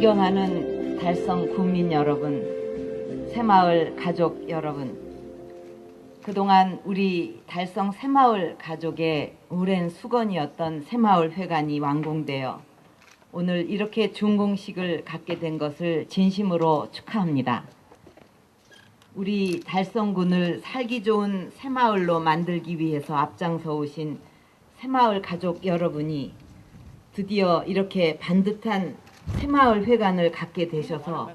존경하는 달성 국민 여러분, 새마을 가족 여러분, 그동안 우리 달성 새마을 가족의 오랜 수건이었던 새마을 회관이 완공되어 오늘 이렇게 준공식을 갖게 된 것을 진심으로 축하합니다. 우리 달성군을 살기 좋은 새마을로 만들기 위해서 앞장서 오신 새마을 가족 여러분이 드디어 이렇게 반듯한 새마을 회관을 갖게 되셔서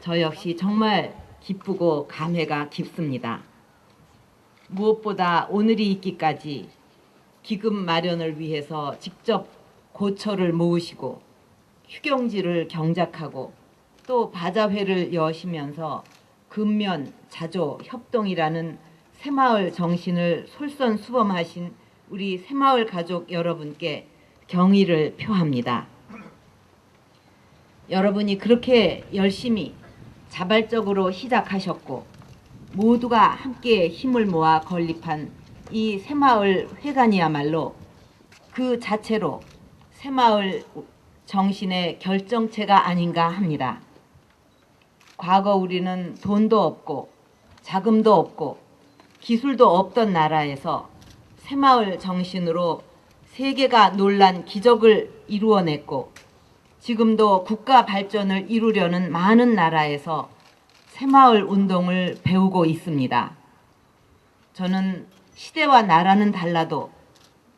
저 역시 정말 기쁘고 감회가 깊습니다. 무엇보다 오늘이 있기까지 기금 마련을 위해서 직접 고처를 모으시고 휴경지를 경작하고 또 바자회를 여시면서 근면, 자조, 협동이라는 새마을 정신을 솔선수범하신 우리 새마을 가족 여러분께 경의를 표합니다. 여러분이 그렇게 열심히 자발적으로 시작하셨고 모두가 함께 힘을 모아 건립한 이 새마을 회관이야말로 그 자체로 새마을 정신의 결정체가 아닌가 합니다. 과거 우리는 돈도 없고 자금도 없고 기술도 없던 나라에서 새마을 정신으로 세계가 놀란 기적을 이루어냈고 지금도 국가 발전을 이루려는 많은 나라에서 새마을 운동을 배우고 있습니다. 저는 시대와 나라는 달라도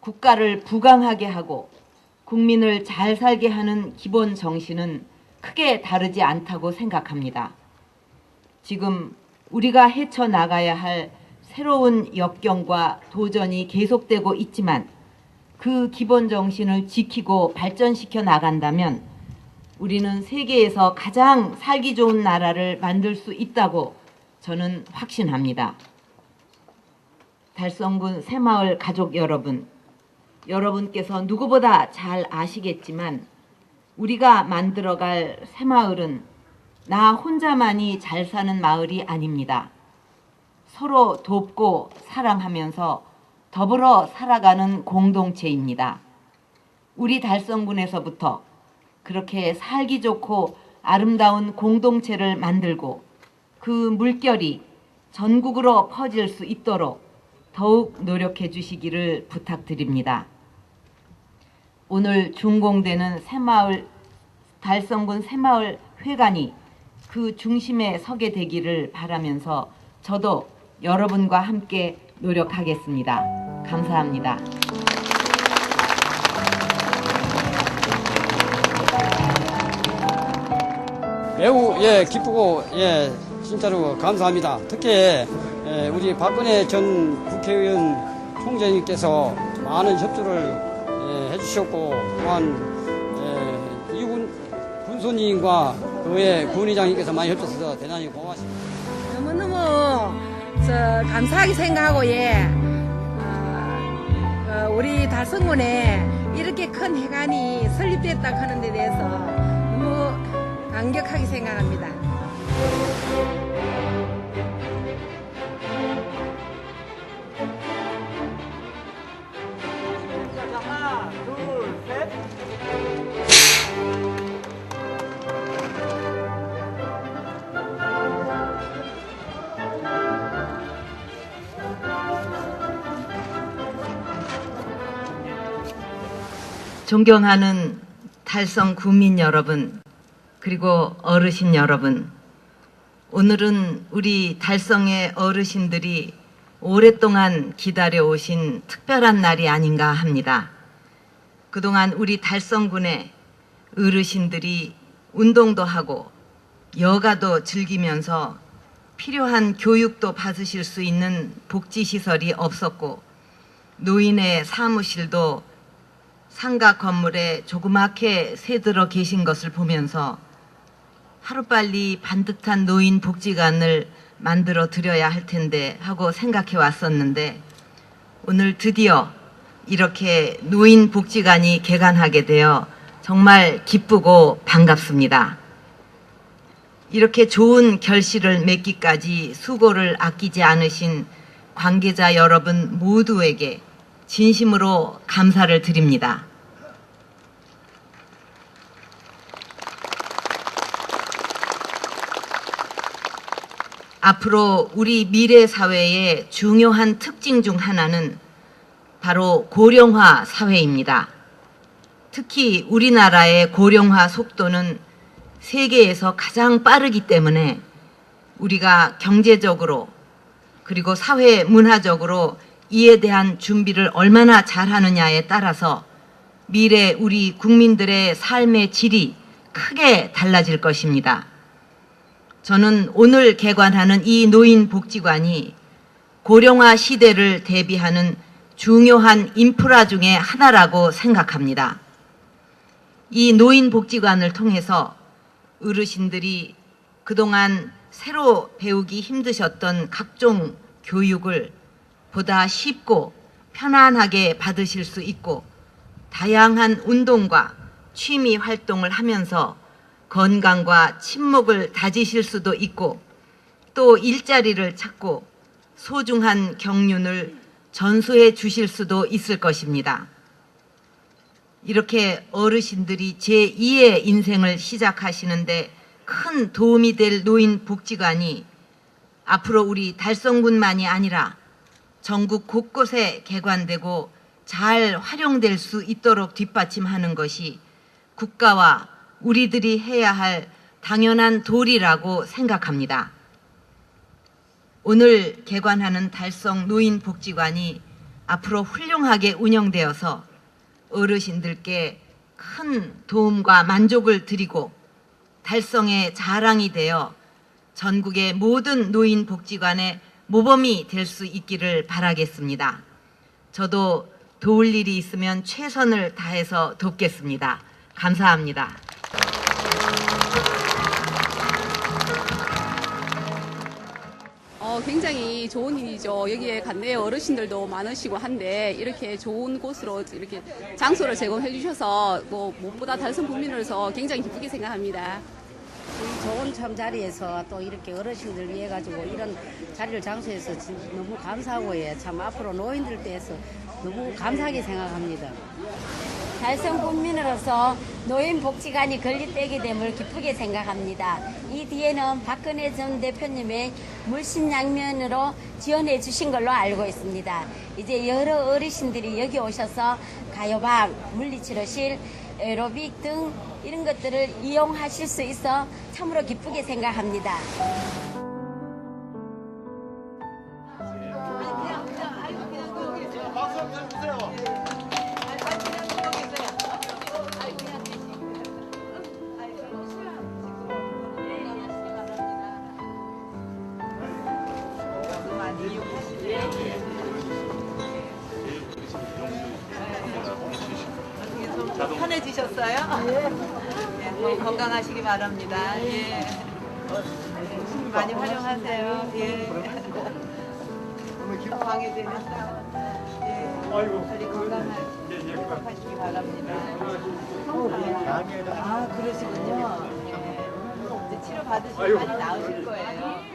국가를 부강하게 하고 국민을 잘 살게 하는 기본 정신은 크게 다르지 않다고 생각합니다. 지금 우리가 헤쳐나가야 할 새로운 역경과 도전이 계속되고 있지만 그 기본 정신을 지키고 발전시켜 나간다면 우리는 세계에서 가장 살기 좋은 나라를 만들 수 있다고 저는 확신합니다. 달성군 새마을 가족 여러분, 여러분께서 누구보다 잘 아시겠지만 우리가 만들어갈 새마을은 나 혼자만이 잘 사는 마을이 아닙니다. 서로 돕고 사랑하면서 더불어 살아가는 공동체입니다. 우리 달성군에서부터 그렇게 살기 좋고 아름다운 공동체를 만들고 그 물결이 전국으로 퍼질 수 있도록 더욱 노력해 주시기를 부탁드립니다. 오늘 준공되는 새마을 달성군 새마을 회관이 그 중심에 서게 되기를 바라면서 저도 여러분과 함께 노력하겠습니다. 감사합니다. 매우 예 기쁘고 예 진짜로 감사합니다. 특히 예, 우리 박근혜 전 국회의원 총재님께서 많은 협조를 예, 해주셨고 또한 예, 이군 군수님과 그의 군의장님께서 많이 협조해서 대단히 고맙습니다. 너무너무 저 감사하게 생각하고 예 어, 어, 우리 달성군에 이렇게 큰 해관이 설립됐다 하는 데 대해서 감격하게 생각합니다. 존경하는 달성 구민 여러분, 그리고 어르신 여러분, 오늘은 우리 달성의 어르신들이 오랫동안 기다려 오신 특별한 날이 아닌가 합니다. 그동안 우리 달성군의 어르신들이 운동도 하고 여가도 즐기면서 필요한 교육도 받으실 수 있는 복지시설이 없었고 노인의 사무실도 상가 건물에 조그맣게 새들어 계신 것을 보면서 하루빨리 반듯한 노인 복지관을 만들어 드려야 할 텐데 하고 생각해 왔었는데 오늘 드디어 이렇게 노인 복지관이 개관하게 되어 정말 기쁘고 반갑습니다. 이렇게 좋은 결실을 맺기까지 수고를 아끼지 않으신 관계자 여러분 모두에게 진심으로 감사를 드립니다. 앞으로 우리 미래 사회의 중요한 특징 중 하나는 바로 고령화 사회입니다. 특히 우리나라의 고령화 속도는 세계에서 가장 빠르기 때문에 우리가 경제적으로 그리고 사회 문화적으로 이에 대한 준비를 얼마나 잘하느냐에 따라서 미래 우리 국민들의 삶의 질이 크게 달라질 것입니다. 저는 오늘 개관하는 이 노인복지관이 고령화 시대를 대비하는 중요한 인프라 중의 하나라고 생각합니다. 이 노인복지관을 통해서 어르신들이 그동안 새로 배우기 힘드셨던 각종 교육을 보다 쉽고 편안하게 받으실 수 있고 다양한 운동과 취미 활동을 하면서 건강과 친목을 다지실 수도 있고 또 일자리를 찾고 소중한 경륜을 전수해 주실 수도 있을 것입니다. 이렇게 어르신들이 제2의 인생을 시작하시는데 큰 도움이 될 노인 복지관이 앞으로 우리 달성군만이 아니라 전국 곳곳에 개관되고 잘 활용될 수 있도록 뒷받침하는 것이 국가와 우리들이 해야 할 당연한 도리라고 생각합니다. 오늘 개관하는 달성 노인복지관이 앞으로 훌륭하게 운영되어서 어르신들께 큰 도움과 만족을 드리고 달성의 자랑이 되어 전국의 모든 노인복지관의 모범이 될 수 있기를 바라겠습니다. 저도 도울 일이 있으면 최선을 다해서 돕겠습니다. 감사합니다. 어, 굉장히 좋은 일이죠. 여기에 간내 어르신들도 많으시고 한데 이렇게 좋은 곳으로 이렇게 장소를 제공해 주셔서 뭐 무엇보다 달성 국민으로서 굉장히 기쁘게 생각합니다. 이 좋은 참 자리에서 또 이렇게 어르신들 위해 가지고 이런 자리를 장소해서 진- 너무 감사하고 예. 참 앞으로 노인들 대해서 너무 감사하게 생각합니다. 달성 국민으로서 노인 복지관이 건립되게 됨을 기쁘게 생각합니다. 이 뒤에는 박근혜 전 대표님의 물심양면으로 지원해 주신 걸로 알고 있습니다. 이제 여러 어르신들이 여기 오셔서 가요방, 물리치료실, 에로빅 등 이런 것들을 이용하실 수 있어 참으로 기쁘게 생각합니다. 편해지셨어요? 예. 뭐 건강하시기 바랍니다. 예. 많이 활용하세요. 예. 방해되니까. 예. 빨리 건강하시기 행복하시기 바랍니다. 아, 그러시군요. 예. 이제 치료 받으시면 많이 나으실 거예요.